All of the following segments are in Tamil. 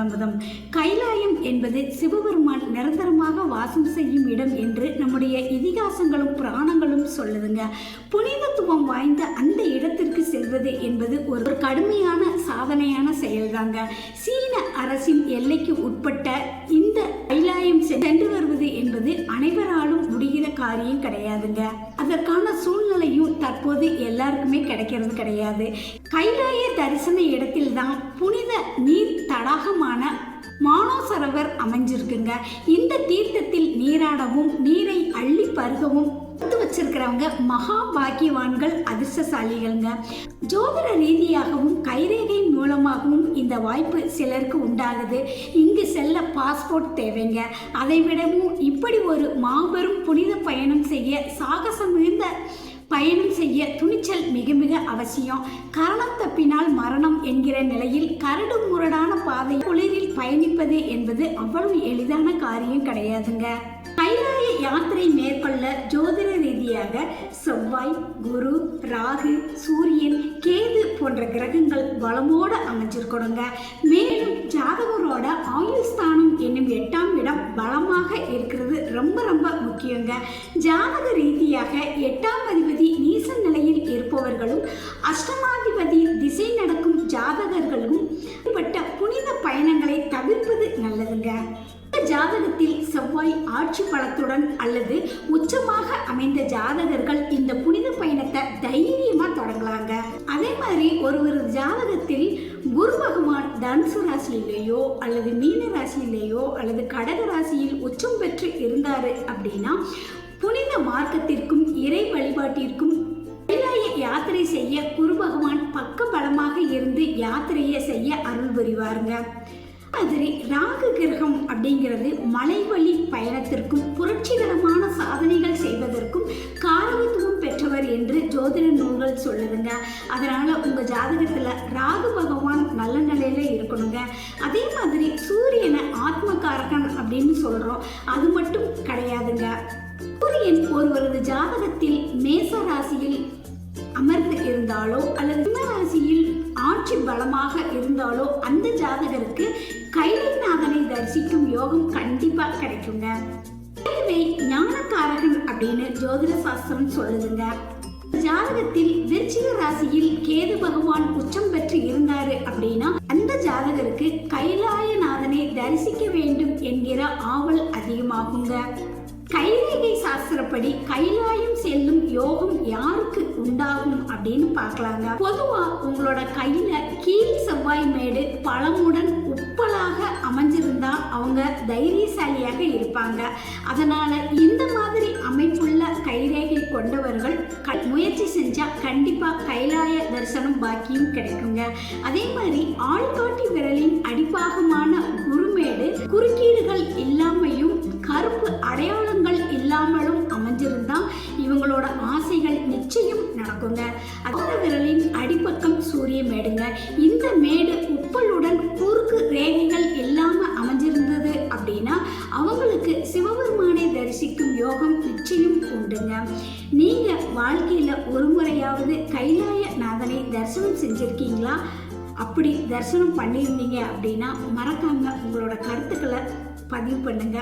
திருச்சிற்றம்பலமுதம் கைலாயம் என்பது சிவபெருமான் நிரந்தரமாக வாசம் செய்யும் இடம் என்று நம்முடைய இதிகாசங்களும் புராணங்களும் சொல்லுதுங்க. புனிதத்துவம் வாய்ந்த அந்த இடத்திற்கு செல்வது என்பது ஒரு கடுமையான சாதனையான செயல்தாங்க. சீன அரசின் எல்லைக்கு உட்பட்ட இந்த கைலாயம் சென்று வருவது என்பது அனைவராலும் முடிகிற காரியம் கிடையாதுங்க. அதற்கான தற்போது எல்லாருக்குமே கிடைக்கிறது கிடையாது. கைலாய தரிசன இடத்தில் தான் புனித நீர் தடாகமான மானோசரவர் அமைஞ்சிருக்குங்க. இந்த தீர்த்தத்தில் நீராடவும் நீரை அள்ளி பருகவும் கொடுத்து வச்சிருக்கிறவங்க மகா பாக்கியவான்கள் அதிர்ஷ்டசாலிகள்ங்க. ஜோதிட ரீதியாகவும் கைரேகை மூலமாகவும் இந்த வாய்ப்பு சிலருக்கு உண்டாகுது. இங்கு செல்ல பாஸ்போர்ட் தேவைங்க. அதை விடவும் இப்படி ஒரு மாபெரும் புனித பயணம் செய்ய சாகசம் பயணம் செய்ய துணிச்சல் மிக மிக அவசியம். கரணம் தப்பினால் மரணம் என்கிற நிலையில் கரடு முரடான பாதை குளிரில் பயணிப்பது என்பது அவ்வளவு எளிதான காரியம் கிடையாதுங்க. கைலாய யாத்திரை மேற்கொள்ள ஜோதிட ரீதியாக செவ்வாய் குரு ராகு சூரியன் கேது போன்ற கிரகங்கள் பலமோட அமைஞ்சிருக்கணுங்க. மே ஜாதகரோட ஆயுள் ஸ்தானம் என்னும் எட்டாம் இடம் பலமாக இருக்கிறது. ரொம்ப ரொம்ப முக்கியங்க. ஜாதக ரீதியாக எட்டாம் அதிபதி நீச நிலையில் இருப்பவர்களும் அஷ்டமாதிபதி திசை நடக்கும் ஜாதகர்களும் பட்ட புனித பயணங்களை தவிர்ப்பது நல்லதுங்க. ஜாதகத்தில் செவ்வாய் ஆட்சி பலத்துடன் அல்லது உச்சமாக அமைந்த ஜாதகர்கள் இந்த புனித பயணத்தை தைரியமா தொடங்கலாங்க. அதே மாதிரி ஒருவர் ஜாதகத்தில் குரு பகவான் தனுசு ராசியிலேயோ அல்லது மீன ராசியிலேயோ அல்லது கடக ராசியில் உச்சம் பெற்று இருந்தார் அப்படின்னா புனித மார்க்கத்திற்கும் இறை வழிபாட்டிற்கும் யாத்திரை செய்ய குரு பகவான் பக்க பலமாக இருந்து யாத்திரையை செய்ய அருள் புரிவாருங்க. மாதிரி ராகு கிரகம் அப்படிங்கிறது மலைவழி பயணத்திற்கும் புரட்சிகரமான சாதனைகள் செய்வதற்கும் காரணம் ஜோதிட நூல்கள் சொல்லுதுங்க. அதனால உங்க ஜாதகத்துல ராகு பகவான் நல்ல நிலையில இருக்கணுங்க. அதே மாதிரி சூரியனை ஆத்மகாரகன் அப்படின்னு சொல்றோம். அது மட்டும் கிடையாதுங்க. சூரியன் ஒருவரது ஜாதகத்தில் மேச ராசியில் அமர்ந்து இருந்தாலோ அல்லது சிம்மராசியில் ஆட்சி பலமாக இருந்தாலோ அந்த ஜாதகருக்கு கைலைநாதனை தரிசிக்கும் யோகம் கண்டிப்பா கிடைக்குங்க. ஞானக்காரகன் அப்படின்னு ஜோதிட சாஸ்திரம் சொல்லுதுங்க. ஜாதகத்தில் விருச்சிக ராசியில் கேது பகவான் உச்சம் பெற்று இருந்தாரு அப்படின்னா அந்த ஜாதகருக்கு கைலாயநாதனை தரிசிக்க வேண்டும் என்கிற ஆவல் அதிகமாகுங்க. கைரேகை சாஸ்திரப்படி கைலாயம் செல்லும் யோகம் யாருக்கு உண்டாகும் அப்படின்னு பார்க்கலாங்க. பொதுவா உங்களோட கையில கீழ் செவ்வாய் மேடு பழமுடன் உப்பலாக அமைஞ்சிருந்தா அவங்க தைரியசாலியாக இருப்பாங்க. அதனால இந்த மாதிரி அமைப்பு செஞ்சால் கண்டிப்பாக கைலாய தரிசனம் பாக்கியம் கிடைக்குங்க. அதே மாதிரி ஆள்காட்டி விரலின் அடிப்பாகமான குருமேடு குறுக்கீடுகள் இல்லாமையும் கருப்பு அடையாளங்கள் இல்லாமலும் அமைஞ்சிருந்தால் இவங்களோட ஆசைகள் நிச்சயம் நடக்குங்க. அதோட விரலின் அடிப்பக்கம் சூரிய மேடுங்க. இந்த மேடு உப்பலுடன் குறுக்கு ரேகைகள் இல்லாமல் அமைஞ்சிருந்தது அப்படின்னா அவங்களுக்கு சிவபெருமானை தரிசிக்கும் யோகம் நிச்சயம் உண்டுங்க. நீங்கள் வாழ்க்கையில ஒரு கைலாய நாதனை தரிசனம் செஞ்சிருக்கீங்களா? அப்படி தரிசனம் பண்ணியிருந்தீங்க அப்படின்னா மறக்காம உங்களோட கருத்துக்களை பதிவு பண்ணுங்க.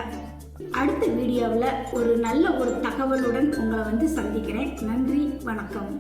அடுத்த வீடியோவில் ஒரு நல்ல ஒரு தகவலுடன் உங்களை வந்து சந்திக்கிறேன். நன்றி வணக்கம்.